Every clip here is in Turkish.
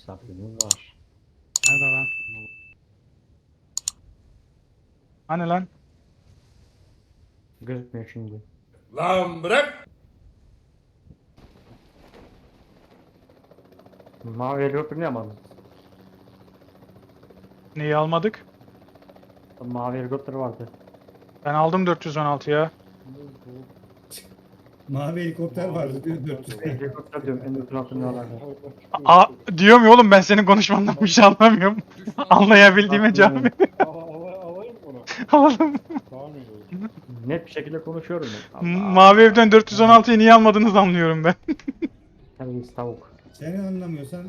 Oo misafirimiz var. Nerede lan? Hani lan? Gözükmüyor şimdi. Lan bırak. Mavi helikopter ne yapalım? Neyi almadık? Mavi helikopter vardı. Ben aldım 416 ya. Mavi helikopter vardı diyor 400. helikopter diyorum en üstün altını alardı. A diyorum ya oğlum ben senin konuşmandan bir şey anlamıyorum. Anlayabildiğime cevap ver. alayım bunu. Alalım. Tamam. Net bir şekilde konuşuyorum ben. Mavi evden 416'yı niye almadınız anlıyorum ben. Terbiyesiz tavuk. Seni anlamıyorsan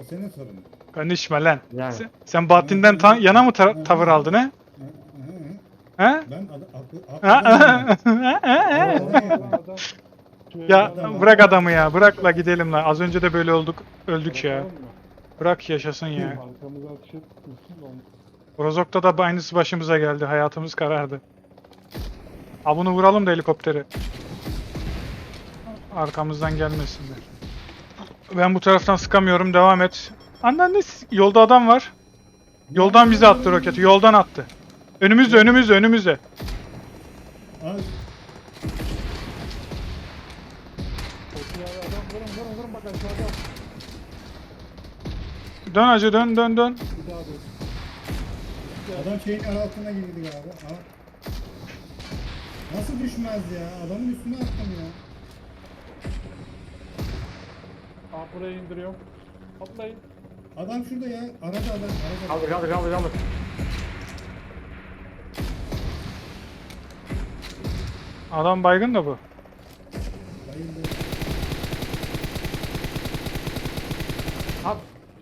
o senin sorunun. Konuşma lan. Yani. Sen, sen Bahattin'den ta- yana mı ta- tavır aldın he? He? Ben ad- aklı, Ha, aklı, ha, ha, ha. Ya bırak adamı ya. Bırak la gidelim la. Az önce de böyle olduk. Öldük ya. Bırak yaşasın ya. Arkamıza. Rozok'ta da aynısı başımıza geldi. Hayatımız karardı. Ha bunu vuralım da helikopteri. Arkamızdan gelmesinler. Ben bu taraftan sıkamıyorum. Devam et. Anneanne yolda adam var. Yoldan bize attı roketi. Yoldan attı. Önümüzde önümüzde önümüzde. Dön acı dön dön dön. Bir daha dur. adam şeyin altına girdi abi. Al. Nasıl düşmez ya? Adamın üstüne attım ya. Aa buraya indiriyorum. Atlayın. Adam şurada ya. Arada adam. Arada. Kaldır kaldır kaldır kaldır. Adam baygın da bu. Bayıldı.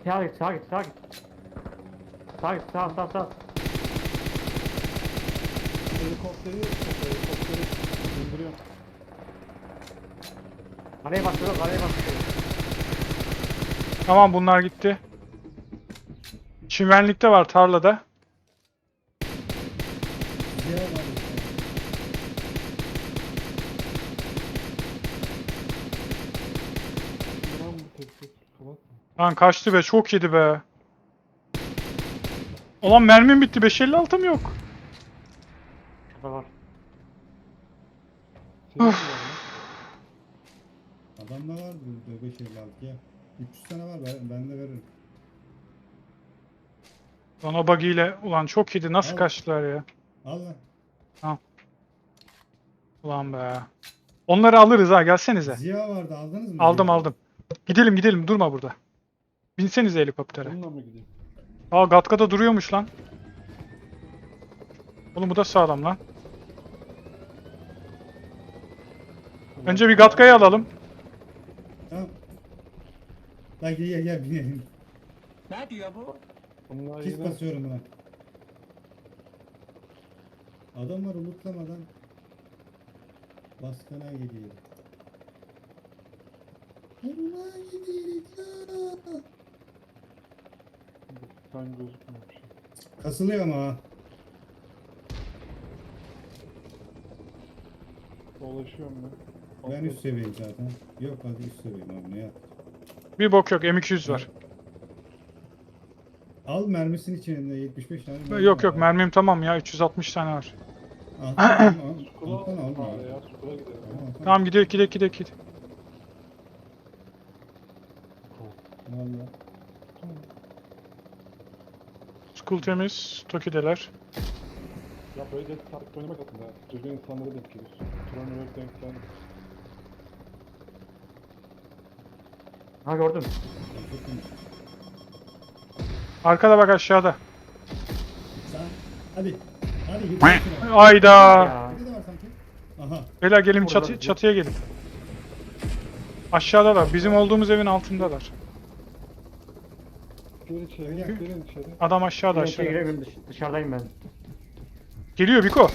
Sağa git sağa git sağa git. Sağa git sağ sağ sağ. Helikopteri helikopteri indiriyorum. Araya bak dur araya bak. Tamam bunlar gitti. Çimenlikte var tarlada. Lan kaçtı be çok yedi be. Ulan mermim bitti 556'm yok. Şurada var. Var lan? Adamda var burada 5 56 ya. 300 tane var ben, ben de veririm. Lan o buggy ile ulan çok yedi nasıl Al. kaçtılar ya. Al lan. Ulan be. Onları alırız ha gelsenize. Ziya vardı aldınız mı? Aldım Ziya? aldım. Gidelim gidelim durma burada. Binsenize helikoptere. Bununla mı gideyim? Aa Gatka'da duruyormuş lan. Oğlum bu da sağlam lan. Önce bir Gatka'yı alalım. Tamam. Lan gel gel gel binelim. Bunlar Kit yine basıyorum buna. Adamları lootlamadan baskına geliyor. Allah gidiyor ya. Sen gözükmüyor. Kasılıyor ama ha. Dolaşıyorum ben. Ben üst seviyeyim zaten. Yok hadi üst seviyeyim abi ne yap. Bir bok yok M200 var. Al mermisinin içinde 75 tane mermi Yok var yok mermim tamam ya 360 tane var. Alttan al, al. Kula Alttan al. Aa, abi. ya skula gidelim. Tamam, tamam. Tamam gidelim gidelim gidelim. gidelim. Vallahi. School temiz. Toki'deler. Ya böyle de tarih oynamak aslında. Düzgün insanlara denk geliyorsun. Turan Örek denk geldi. Ha gördüm. Arkada bak aşağıda. Sen hadi. Hadi. Ayda. Ya. Nerede var sanki? Aha. Beyler gelin çatı, çatıya gelin. Aşağıdalar. Bizim olduğumuz evin altındalar. Gir içeri, Gel. girin içeri. Adam aşağıda Ben içeri aşağıda. giremiyorum dış- dışarıdayım ben. Geliyor Biko.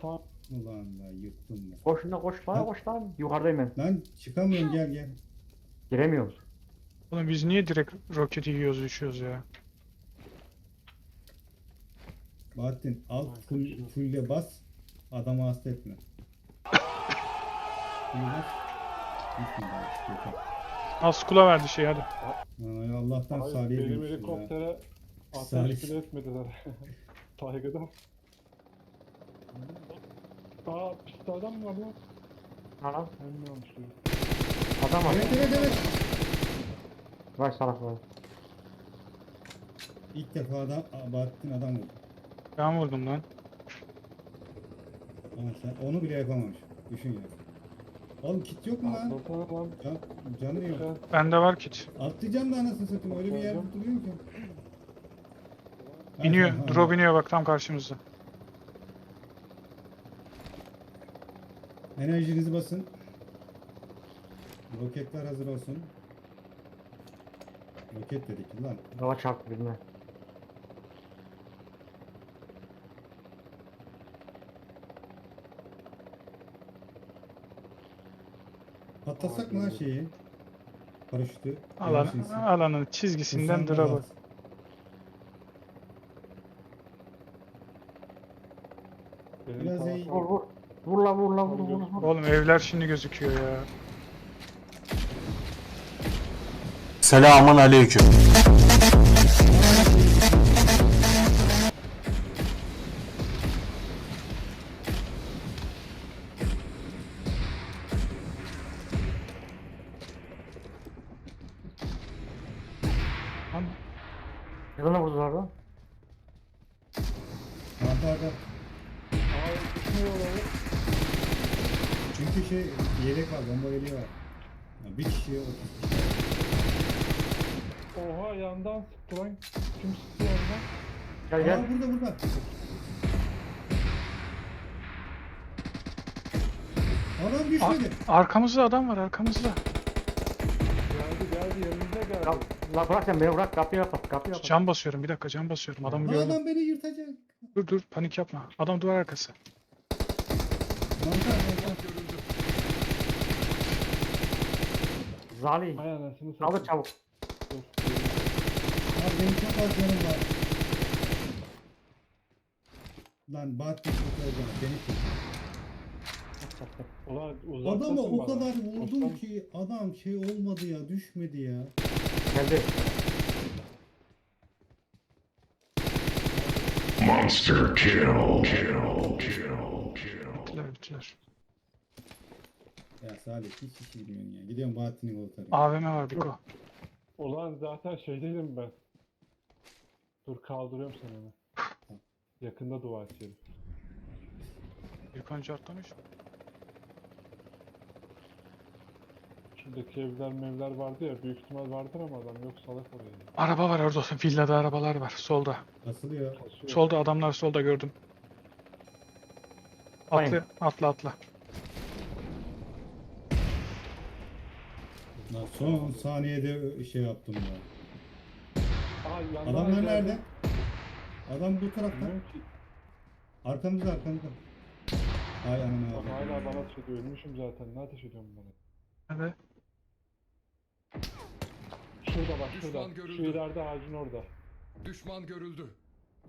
Tamam. Ulan da yırttım ya. Koş lan koş bana koş lan. Yukarıdayım ben. Lan çıkamıyorum gel gel. Giremiyoruz. Oğlum biz niye direkt roketi yiyoruz düşüyoruz ya? Bahattin al full, fulle bas. Adamı hasta etme. Fulle bas. Gitme daha, yeter. Askula verdi şey hadi. Ay, Allah'tan Hayır, Salih'e benim dönüştü ya. helikoptere ateş Salih. bile etmediler. Saygıdan. Aa piste adam mı var lan? Anam. Ben mi yanlış duydum? Adam var. Evet evet evet. Vay salak vay. İlk defa da Bahattin adam vurdu. Ben vurdum lan. Ama sen onu bile yapamamış. Düşün ya. Oğlum kit yok mu lan? Atlasana lan. Can, canı yok. Sen Bende var kit. Atlayacağım da anasını satayım. Öyle bir yer duruyor ki. Ha, İniyor. ha, ha. Drop iniyor bak tam karşımızda. Enerjinizi basın. Roketler hazır olsun. Roket dedik lan. Dava çarptı bilmem. Patlasak mı lan şeyi? Paraşütü. Alan, alanın çizgisinden İnsan drop'u. rahat. benim Biraz iyi. Vur vur. Vur la vur la vur vur vur. Oğlum evler şimdi gözüküyor ya. Selamun aleyküm. Oha yandan sıktı lan. Kim sıktı yandan? Gel Aa gel. burada burada. Adam düşmedi. Ar- arkamızda adam var arkamızda. Geldi geldi yanımıza geldi. Ya, la bırak sen beni bırak kapıyı kapat kapıyı kapat. Cam basıyorum bir dakika cam basıyorum. Adamı gördüm. adam beni yırtacak. Dur dur panik yapma. Adam duvar arkası. Mantar mantar. Zali. Satayım. çabuk. Benim çok az canım var. Lan Bahattin çok az canım. Beni. Ulan Adama o bana. kadar vurdum Osman, ki adam şey olmadı ya düşmedi ya. Geldi. Monster kill. Kill. Kill. Kill. Bittiler bittiler. Ya Salih hiç iş bilmiyorsun ya. Gidiyorum Bahattin'i koltarıyorum. AVM var Biko. Ulan zaten şeydeydim ben. Dur kaldırıyorum seni onu. Yakında dua edeceğim. İlk önce atlamış. Şuradaki evler mevler vardı ya büyük ihtimal vardır ama adam yok salak oraya. Araba var orada. Villada arabalar var. Solda. Asılıyor. Kasıyor. Solda adamlar solda gördüm. Atla Aynen. atla atla. Lan son saniyede şey yaptım ya. Aa, yandan Adamlar geldi. nerede? Adam bu tarafta. Bilmiyorum ki. Arkamızda arkamızda. Ay anam Bak abi. hala bana ateş ediyor. Ölmüşüm zaten. Ne ateş ediyorsun bana? Hadi. Şurada bak şurada. Düşman Şu görüldü. ileride ağacın orada. Düşman görüldü.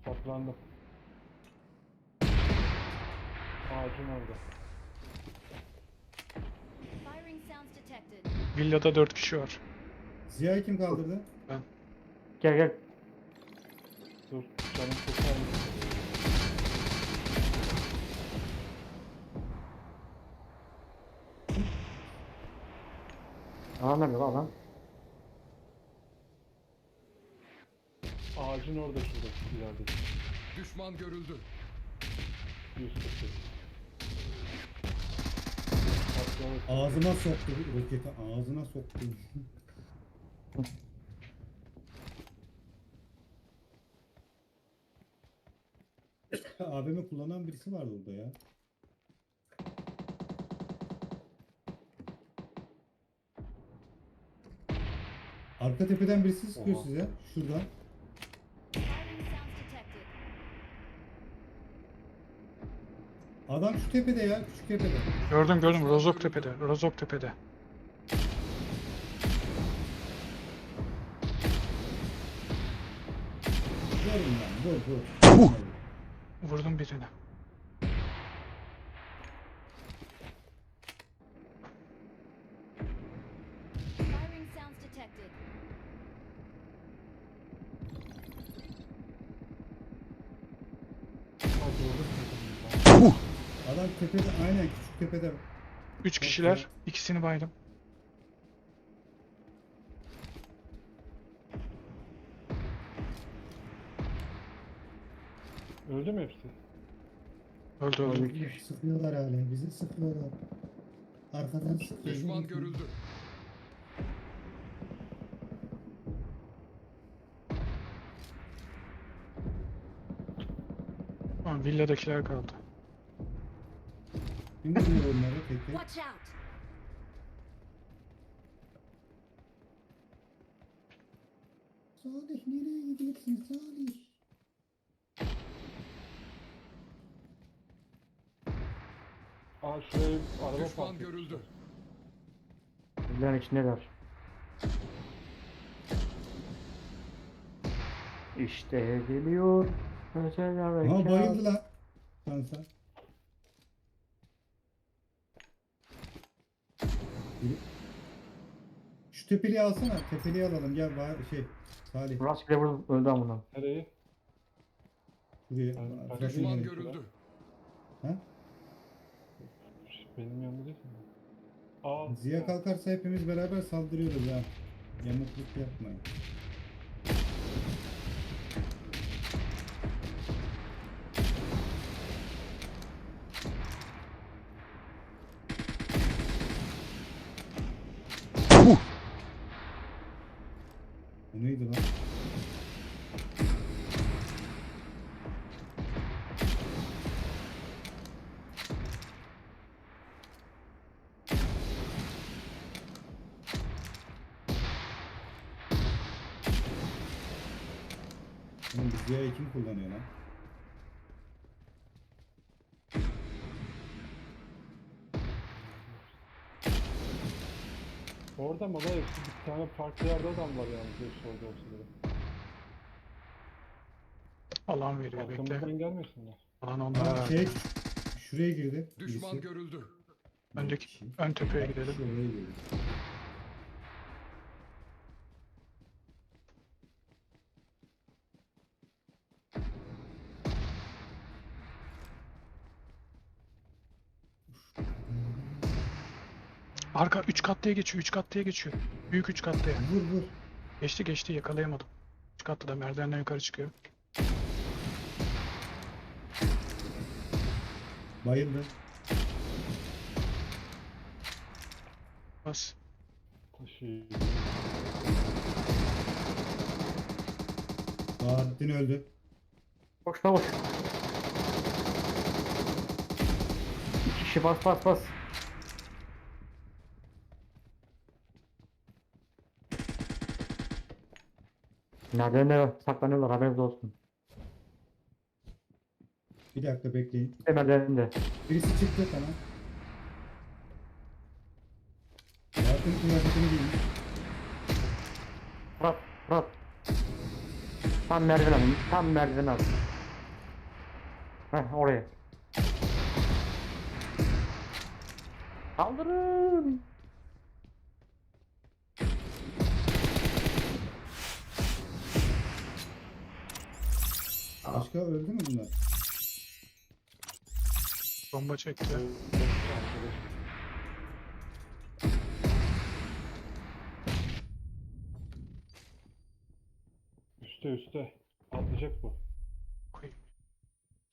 Saklandım. Ağacın orada. Firing sounds detected. Villada 4 kişi var. Ziya'yı kim kaldırdı? Gel gel. Dur canım çok ağrıyor. Nerede lan adam? Ağacın orada şurada ileride. Düşman görüldü. 148. Atladı. Ağzıma soktu roketi. Ağzına soktu. AVM kullanan birisi vardı orada ya. Arka tepeden birisi sıkıyor Oha. size. Şuradan. Adam şu tepede ya. Küçük tepede. Gördüm gördüm. Rozok tepede. Rozok tepede. Lan. Vur vur. Vurdum birine. Adam tepede aynen küçük tepede. Üç kişiler. ikisini baydım. Öldü mü hepsi? Öldü öldü. Öldü. Sıkıyorlar hala bizi sıkıyorlar. Arkadan sıkıyor. Düşman görüldü. Tamam villadakiler kaldı. Kim vuruyor onları tek? Watch out! Salih nereye gidiyorsun Salih? Aa şuraya araba Düşman park görüldü. Evlerin içindeler. İşte geliyor. Özel Ha harekat. bayıldı lan. Sansa. Biri- Şu tepeliği alsana. Tepeliği alalım. Gel bari şey. Salih. Rastgele vurdu öldü amına. Nereyi? Şuraya. Düşman görüldü. Ha? Ziya kalkarsa hepimiz beraber saldırıyoruz ha. Yamukluk yapmayın. Ziya'yı kim kullanıyor lan? Orada mı lan hepsi bir tane farklı yerde adam var yani bir solda olsa da. Alan veriyor bekle. Arkamızdan gelmesinler. Alan Ha, onlara şey, şuraya girdi. Düşman birisi. görüldü. Öndeki ön tepeye gidelim. Şuraya girdi. Arka 3 katlıya geçiyor 3 katlıya geçiyor. Büyük 3 katlıya. Vur vur. Geçti geçti yakalayamadım. 3 katlı da merdivenden yukarı çıkıyor. Bayıldı. Bas. Taşı. Bahattin öldü. Koş koş. İki kişi bas bas bas. De saklanıyorlar haberiniz olsun. Bir dakika bekleyin. De merdiveninde. Birisi çıktı tamam. Bahattin kıyafetini giymiş. Fırat Fırat. Tam merdiven alın. Tam merdiven alın. Heh oraya. Kaldırın. Başka öldü mü bunlar? Bomba çekti. Üste üste. Atlayacak bu. Koyayım.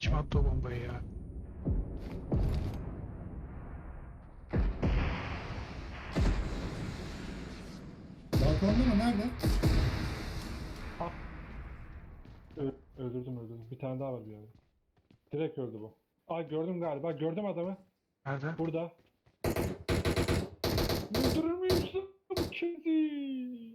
Kim attı o bombayı ya? Balkonda mı? Nerede? Ö- öldürdüm öldürdüm. Bir tane daha var bir yerde. Direkt öldü bu. Aa gördüm galiba. Gördüm adamı. Nerede? Burada. Öldürür müyüm bu kedi?